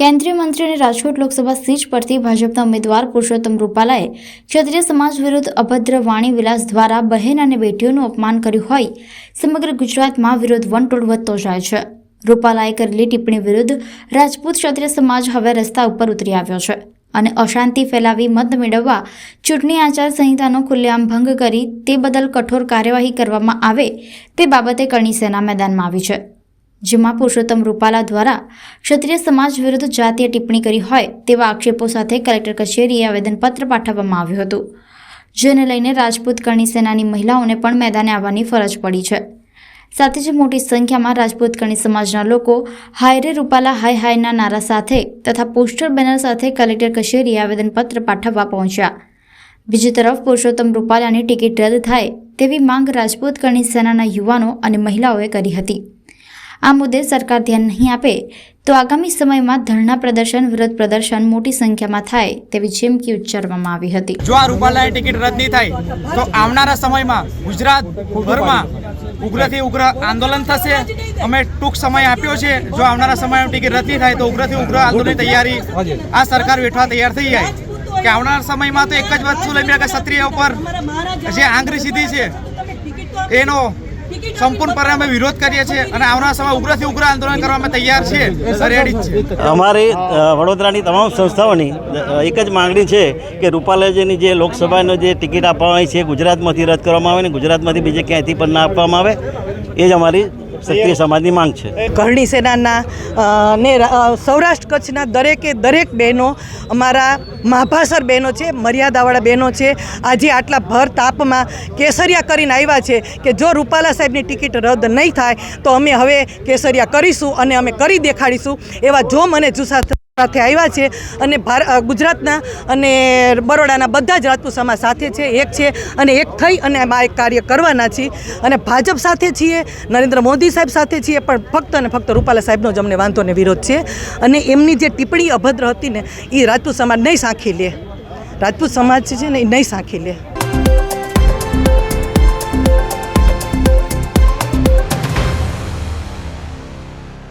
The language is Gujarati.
કેન્દ્રીય મંત્રી અને રાજકોટ લોકસભા સીટ પરથી ભાજપના ઉમેદવાર પુરુષોત્તમ રૂપાલાએ ક્ષત્રિય સમાજ વિરુદ્ધ અભદ્ર વાણી વિલાસ દ્વારા બહેન અને બેટીઓનું અપમાન કર્યું હોય, સમગ્ર ગુજરાતમાં વિરોધ વંટોળ વધતો જાય છે. રૂપાલાએ કરેલી ટિપ્પણી વિરુદ્ધ રાજપૂત ક્ષત્રિય સમાજ હવે રસ્તા ઉપર ઉતરી આવ્યો છે અને અશાંતિ ફેલાવી મત મેળવવા, ચૂંટણી આચારસંહિતાનો ખુલ્લેઆમ ભંગ કરી તે બદલ કઠોર કાર્યવાહી કરવામાં આવે તે બાબતે કરણી સેના મેદાનમાં આવી છે. જેમાં પુરુષોત્તમ રૂપાલા દ્વારા ક્ષત્રિય સમાજ વિરુદ્ધ જાતીય ટિપ્પણી કરી હોય તેવા આક્ષેપો સાથે કલેક્ટર કચેરીએ આવેદનપત્ર પાઠવવામાં આવ્યું હતું. જેને લઈને રાજપૂત કરણી સેનાની મહિલાઓને પણ મેદાને આવવાની ફરજ પડી છે. સાથે જ મોટી સંખ્યામાં રાજપૂત કરણી સમાજના લોકો હાયરે રૂપાલા હાય હાયના નારા સાથે તથા પોસ્ટર બેનર સાથે કલેક્ટર કચેરીએ આવેદનપત્ર પાઠવવા પહોંચ્યા. બીજી તરફ પુરુષોત્તમ રૂપાલાની ટિકિટ રદ થાય તેવી માંગ રાજપૂત કરણી સેનાના યુવાનો અને મહિલાઓએ કરી હતી. આ મુદ્દે સરકાર ધ્યાન નહીં આપે, તો આગામી સમયમાં ધરણા પ્રદર્શન, વિરોધ પ્રદર્શન મોટી સંખ્યામાં થાય તેવી ચીમકી ઉચ્ચારવામાં આવી હતી. જો આ રૂપાલાની ટિકિટ રદ નહીં થાય, તો આવનારા સમયમાં ગુજરાત ભરમાં ઉગ્રથી ઉગ્ર આંદોલન થશે. અમે ટૂંક સમય આપ્યો છે, જો આવનારા સમયમાં ટિકિટ રદ નહીં થાય, તો ઉગ્રથી ઉગ્ર આંદોલનની તૈયારી આ સરકાર વેઠવા તૈયાર થઈ જાય. કે આવનારા સમયમાં તો એક જ વસ્તુ લઈને ક્ષત્રિય ઉપર જે આંગળી સીધી છે, એનો સંપૂર્ણપણે અમે વિરોધ કરીએ છીએ અને આવનારા સમય ઉગ્રથી ઉગ્ર આંદોલન કરવા અમે તૈયાર છીએ રેડી છે અમારી વડોદરાની તમામ સંસ્થાઓની એક જ માંગણી છે કે રૂપાલાજીની જે લોકસભાનો જે ટિકિટ આપવામાં આવી છે ગુજરાતમાંથી રદ કરવામાં આવે ને ગુજરાતમાંથી બીજે ક્યાંયથી પણ ના આપવામાં આવે એ જ અમારી ક્ષત્રિય સમાજની માંગ છે. કરણી સેનાના ને સૌરાષ્ટ્ર કચ્છના દરેકે, દરેક બહેનો અમારા માભાસર બહેનો છે, મર્યાદાવાળા બહેનો છે. આજે આટલા ભર તાપમાં કેસરિયા કરીને આવ્યા છે કે જો રૂપાલા સાહેબની ટિકિટ રદ નહીં થાય તો અમે હવે કેસરિયા કરીશું અને અમે કરી દેખાડીશું એવા જો મને જુસ્સા સાથે આવ્યા છે અને ગુજરાતના અને બરોડાના બધા જ રાજપૂત સમાજ સાથે છે, એક છે અને એક થઈ અને આ એક કાર્ય કરવાના છીએ. અને ભાજપ સાથે છીએ, નરેન્દ્ર મોદી સાહેબ સાથે છીએ, પણ ફક્ત અને ફક્ત રૂપાલા સાહેબનો જ અમને વાંધો ને વિરોધ છે. અને એમની જે ટિપ્પણી અભદ્ર હતી ને એ રાજપૂત સમાજ નહીં સાંખી લે. રાજપૂત સમાજ છે ને એ નહીં સાંખી લે.